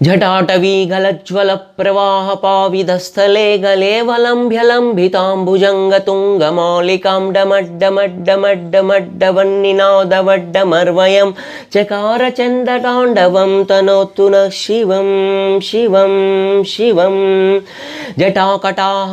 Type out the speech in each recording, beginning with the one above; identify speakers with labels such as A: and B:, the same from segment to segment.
A: జటాటవీగలజ్వల ప్రవాహ పావిధస్థలే గలేవలంభ్యలంభితాంబుజంగతుంగమాలికాం డమడ్డమడ్డమడ్డమడ్డవన్నినాదవడ్డమర్వయం చకార చందతాండవం తనోత్తు న శివం. శివం శివం జటాకటాహ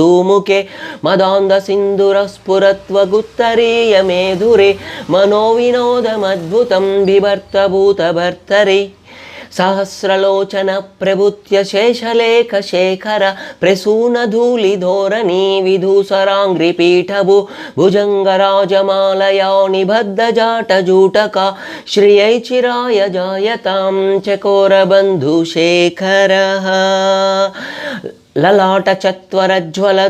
A: విలాసబంధు ಮದಾಂಧ ಸಿಂಧುರ ಸ್ಫುರತ್ವ ಗುತ್ತರೀಯ కృపాకటాక్ష ధోరణి నిరుద్ధ దుర్ధరాపది క్వచిత్తిగంబరే మనో సహస్రలోచన ప్రభుత్య శేషలేఖ శేఖర ప్రసూన ధూళి ధోరణి విధూసరాంగ్రి పీఠభు భుజంగరాజమాలయా నిబద్ధ జాట జూటక శ్రియై చిరాయ జాయతాం చకోర బంధు శేఖర. లలాటచత్వరజ్వలధనుంజయ చత్వరజ్వల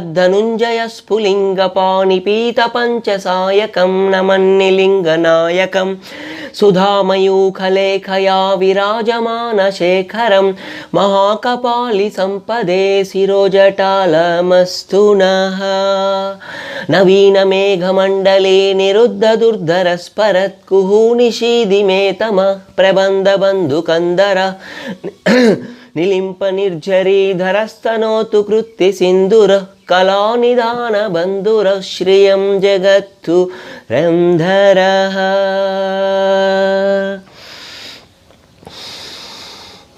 A: స్ఫులింగ పాణిపీత పంచసాయకం నమన్నిలింగనాయకం సుధామయూఖలేఖయా విరాజమానశేఖరం మహాకపాలి సంపదే శిరోజటాలమస్తు నః నవీనమేఘమండలే నిరుద్ధ దుర్ధర స్పరత్కుహూనిషీది మే తమ ప్రబంధబంధుకందర నిలింప నిర్జరీధరస్తనోతు కృత్తి సింధుర కళానిదాన బంధుర శ్రియం జగత్తు రంధర.